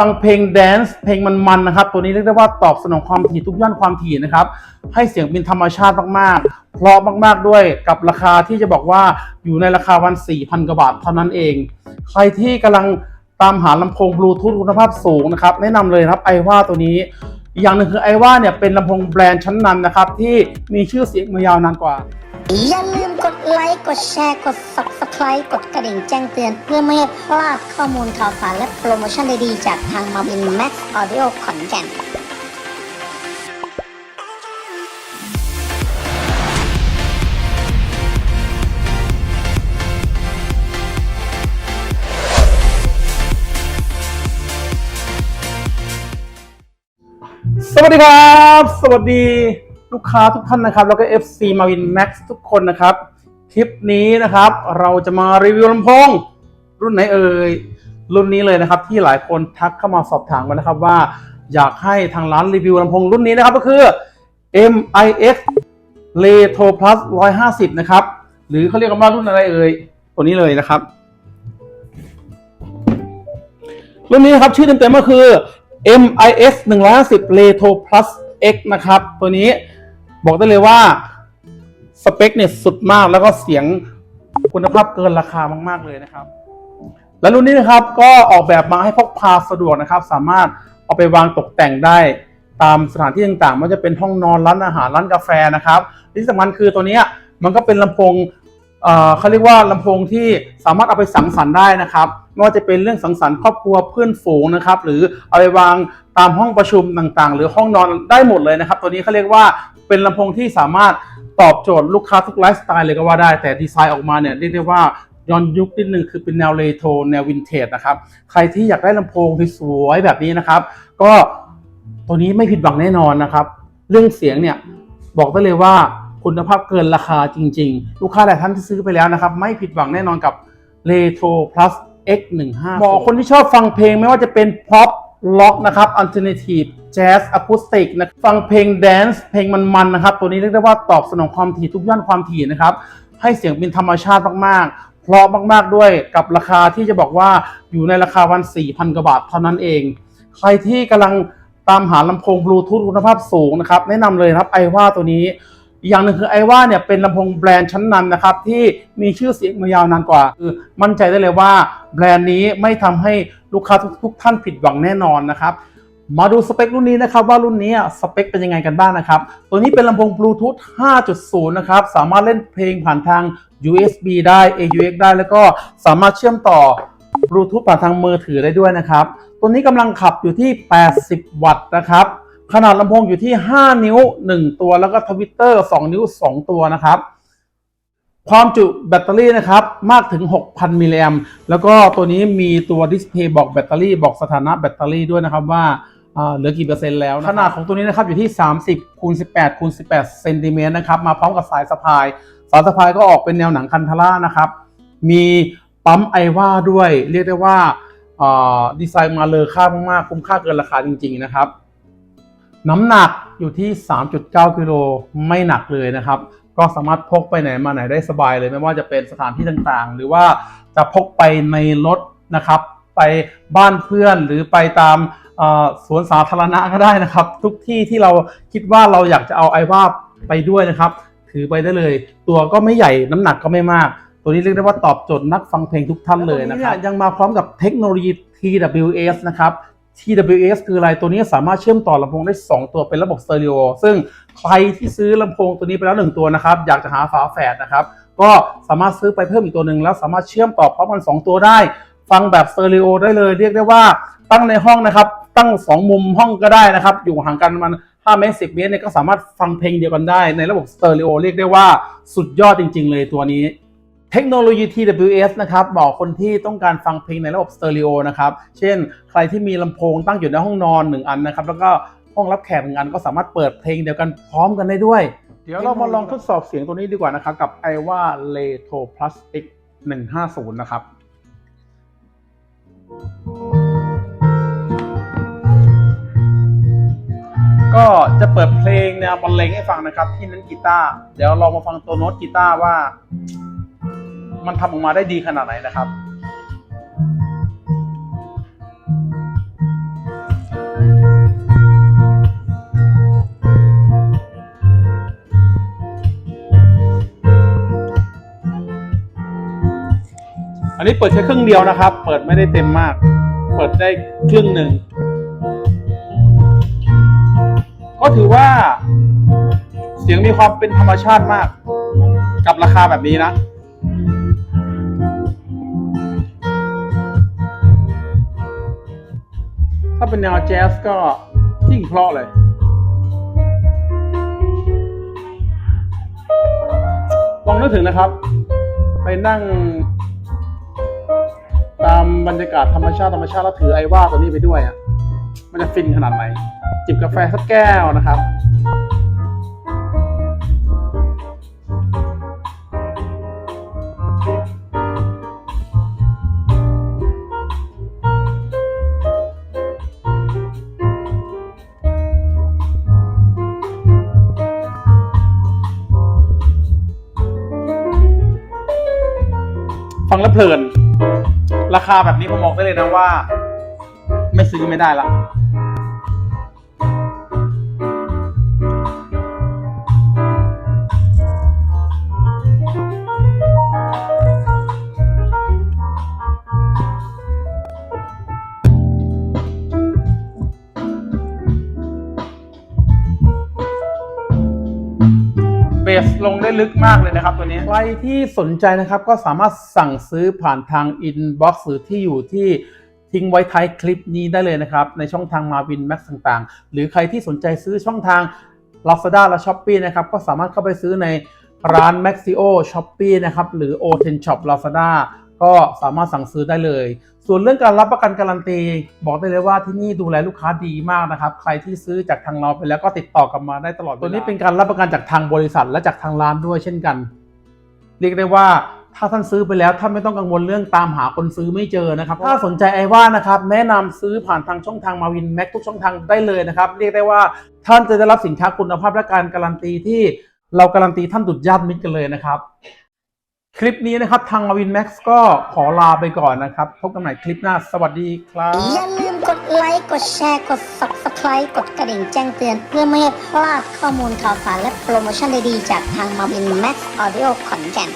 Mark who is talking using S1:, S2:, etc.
S1: ฟังเพลงแดนซ์เพลงมันๆนะครับ ตัวนี้เรียกได้ว่าตอบสนองความถี่ทุกย่านความถี่นะครับ ให้เสียงเป็นธรรมชาติมากๆ เพราะมากๆด้วยกับราคาที่จะบอกว่าอยู่ในราคาวัน 4,000 กว่าบาทเท่านั้นเอง ใครที่กำลังตามหาลำโพงบลูทูธคุณภาพสูงนะครับ แนะนำเลยครับไอว่าตัวนี้ อีกอย่างหนึ่งคือไอว่าเนี่ยเป็นลำโพงแบรนด์ชั้นนำนะครับ ที่มีชื่อเสียงมายาวนานกว่า
S2: อย่าลืมกดไลค์ กดแชร์ กด Subscribe กดกระดิ่งแจ้งเตือน เพื่อไม่ให้พลาดข้อมูลข่าวสารและโปรโมชั่นดีๆ จากทางมาบินแม็กซ์ออดิโอขอนแก่น
S1: สวัสดีครับ สวัสดีลูกค้าทุกท่านนะครับ แล้วก็ FC m a r i n Max ทุกคนนะครับ คลิปนี้นะครับ เราจะมารีวิวลำโพงรุ่นไหนเอ่ย รุ่นนี้เลยนะครับ ที่หลายคนทักเข้ามาสอบถามมานนะครับว่า อยากให้ทางร้านรีวิวลำโพงรุ่นนี้นะครับก็คือ MIX Retro Plus 150 นะครับ หรือเขาเรียกกันว่ารุ่นอะไรเอ่ย ตัวนี้เลยนะครับ รุ่นนี้นครับชื่อเต็มๆก็คือ MIS 150 Retro Plus X นะครับ ตัวนี้บอกได้เลยว่า สเปคเนี่ยสุดมากแล้วก็เสียงคุณภาพเกินราคามาก ๆ เลยนะครับ และรุ่นนี้นะครับก็ออกแบบมาให้พกพาสะดวกนะครับ สามารถเอาไปวางตกแต่งได้ตามสถานที่ต่างๆไม่ว่าจะเป็นห้องนอนร้านอาหารร้านกาแฟนะครับที่สำคัญคือตัวนี้มันก็เป็นลำโพงเอ่อเขาเรียกว่าลำโพงที่สามารถเอาไปสังสรรค์ได้นะครับ ไม่ว่าจะเป็นเรื่องสังสรรค์ครอบครัวเพื่อนฝูงนะครับ หรือเอาไปวางตามห้องประชุมต่างๆ หรือห้องนอนได้หมดเลยนะครับ ตัวนี้เขาเรียกว่าเป็นลำโพงที่สามารถตอบโจทย์ลูกค้าทุกไลฟ์สไตล์เลยก็ว่าได้ แต่ดีไซน์ออกมาเนี่ยเรียกได้ว่าย้อนยุคนิดนึงคือเป็นแนวเรโทรแนววินเทจนะครับ ใครที่อยากได้ลำโพงที่สวยแบบนี้นะครับ ก็ตัวนี้ไม่ผิดหวังแน่นอนนะครับ เรื่องเสียงเนี่ยบอกได้เลยว่าคุณภาพเกินราคาจริง ๆ ลูกค้าหลายท่านที่ซื้อไปแล้วนะครับ ไม่ผิดหวังแน่นอนกับ Retro Plus X15 เหมาะคนที่ชอบฟังเพลงไม่ว่าจะเป็น Pop Rock นะครับ Alternative Jazz Acoustic นะฟังเพลง Dance เพลงมันๆนะครับ ตัวนี้เรียกได้ว่าตอบสนองความถี่ทุกย่านความถี่นะครับ ให้เสียงเป็นธรรมชาติมากๆ เพราะมากๆด้วยกับราคาที่จะบอกว่าอยู่ในราคาวัน 4,000 กว่าบาทเท่านั้นเอง ใครที่กำลังตามหาลำโพงบลูทูธคุณภาพสูงนะครับ แนะนำเลยครับไอว่าตัวนี้ อีกอย่างหนึ่งคือไอว่าเนี่ยเป็นลำโพงแบรนด์ชั้นนำนะครับที่มีชื่อเสียงมายาวนานกว่าคือมั่นใจได้เลยว่า แบรนด์นี้ไม่ทำให้ลูกค้าทุกทุกท่านผิดหวังแน่นอนนะครับมาดูสเปครุ่นนี้นะครับว่ารุ่นนี้สเปคเป็นยังไงกันบ้างนะครับ ตัวนี้เป็นลำโพงบลูทูธ 5.0 นะครับ สามารถเล่นเพลงผ่านทาง USB ได้ AUX ได้ แล้วก็สามารถเชื่อมต่อบลูทูธผ่านทางมือถือได้ด้วยนะครับ ตัวนี้กำลังขับอยู่ที่ 80 วัตต์นะครับ ขนาดลำโพงอยู่ที่ 5 นิ้ว 1 ตัวแล้วก็ทวิตเตอร์ 2 นิ้ว 2 ตัวนะครับ ความจุแบตเตอรี่นะครับมากถึง 6,000 มิลลิแอมแล้วก็ตัวนี้มีตัวดิสเพย์บอกแบตเตอรี่บอกสถานะแบตเตอรี่ด้วยนะครับว่าเหลือกี่เปอร์เซ็นต์แล้ว ขนาดของตัวนี้นะครับอยู่ที่ 30คูณ18คูณ18เซนติเมตรนะครับมาพร้อมกับสายสะพาย สายสะพายก็ออกเป็นแนวหนังคันทาร่านะครับ มีปั๊มไอว่าด้วย เรียกได้ว่าอ่าดีไซน์มาเลอค่ามากๆ คุ้มค่าเกินราคาจริง ๆ นะครับ น้ำหนักอยู่ที่ 3.9กิโลไม่หนักเลยนะครับ ก็สามารถพกไปไหนมาไหนได้สบายเลย ไม่ว่าจะเป็นสถานที่ต่างๆ หรือว่าจะพกไปในรถนะครับ ไปบ้านเพื่อนหรือไปตามสวนสาธารณะก็ได้นะครับ ทุกที่ที่เราคิดว่าเราอยากจะเอาไอว่าไปด้วยนะครับ ถือไปได้เลย ตัวก็ไม่ใหญ่น้ำหนักก็ไม่มาก ตัวนี้เรียกได้ว่าตอบโจทย์นักฟังเพลงทุกท่านเลยนะครับยังมาพร้อมกับเทคโนโลยี TWS นะครับ TWS คืออะไรตัวนี้สามารถเชื่อมต่อลำโพงได้ 2 ตัวเป็นระบบสเตอริโอซึ่งใครที่ซื้อลำโพงตัวนี้ไปแล้ว 1 ตัวนะครับ อยากจะหาฝาแฝดนะครับ ก็สามารถซื้อไปเพิ่มอีกตัวหนึ่งแล้วสามารถเชื่อมต่อพร้อมกัน 2 ตัวได้ ฟังแบบสเตอริโอได้เลย เรียกได้ว่าตั้งในห้องนะครับ ตั้ง 2 มุมห้องก็ได้นะครับ อยู่ห่างกันประมัน5เมตร10 เมตรเนี่ยก็สามารถฟังเพลงเดียวกันได้ ในระบบสเตอริโอเรียกได้ว่าสุดยอดจริง ๆ เลยตัวนี้ เทคโนโลยี TWS นะครับบอกคนที่ต้องการฟังเพลงในระบบสเตอริโอนะครับ เช่น ใครที่มีลำโพงตั้งอยู่ในห้องนอน1อันนะครับ แล้วก็ห้องรับแขกหนึ่งอันก็สามารถเปิดเพลงเดียวกันพร้อมกันได้ด้วย เดี๋ยวเรามาลองทดสอบเสียงตัวนี้ดีกว่านะครับ กับ i w a Leto Plus X 150 นะครับก็จะเปิดเพลงแนวบรรเลงให้ฟังนะครับ ที่นั้นกีตาร์เดี๋ยวเรามาฟังตัวโน้ตกีตาร์ว่า มันทำออกมาได้ดีขนาดไหนนะครับอันนี้เปิดแค่ครึ่งเดียวนะครับ เปิดไม่ได้เต็มมาก เปิดได้ครึ่งหนึ่ง ก็ถือว่า เสียงมีความเป็นธรรมชาติมาก กับราคาแบบนี้นะ ถ้าเป็นแนวแจ๊สก็ยิ่งเพราะเลยลองนึกถึงนะครับ ไปนั่ง ตามบรรยากาศธรรมชาติธรรมชาติแล้วถือไอว่าตัวนี้ไปด้วยอะมันจะฟินขนาดไหน จิบกาแฟสักแก้วนะครับ แล้วเพลิน ราคาแบบนี้ผมบอกได้เลยนะว่า ไม่ซื้อไม่ได้ละ สลงได้ลึกมากเลยนะครับตัวนี้ ใครที่สนใจนะครับก็สามารถสั่งซื้อผ่านทางอินบ็อกซ์หรือที่อยู่ที่ทิ้งไว้ท้ายคลิปนี้ได้เลยนะครับ ในช่องทางมาวินแม็กต่างๆ หรือใครที่สนใจซื้อช่องทาง Lazada และ s h อ p e e นะครับก็สามารถเข้าไปซื้อในร้าน Maxio s h o p e e นะครับหรือ o t e n Shop Lazada ก็สามารถสั่งซื้อได้เลย ส่วนเรื่องการรับประกันการันตี บอกได้เลยว่าที่นี่ดูแลลูกค้าดีมากนะครับ ใครที่ซื้อจากทางเราไปแล้วก็ติดต่อกลับมาได้ตลอดตัวนี้เป็นการรับประกันจากทางบริษัทและจากทางร้านด้วยเช่นกัน เรียกได้ว่าถ้าท่านซื้อไปแล้วท่านไม่ต้องกังวลเรื่องตามหาคนซื้อไม่เจอนะครับ ถ้าสนใจไอว่านะครับแนะนำซื้อผ่านทางช่องทางมาวินแม็กทุกช่องทางได้เลยนะครับ เรียกได้ว่าท่านจะได้รับสินค้าคุณภาพและการการันตีที่เราการันตีท่านดุดญาติมิตรกันเลยนะครับ คลิปนี้นะครับทางมาวินแม็กซ์ก็ขอลาไปก่อนนะครับ พบกันใหม่คลิปหน้าสวัสดีครับ
S2: อย่าลืมกดไลค์ กดแชร์ กด subscribe กดกระดิ่งแจ้งเตือน เพื่อไม่ให้พลาดข้อมูลข่าวสารและโปรโมชั่นดีๆ จากทางมาวินแม็กซ์ออดิโอขอนแก่น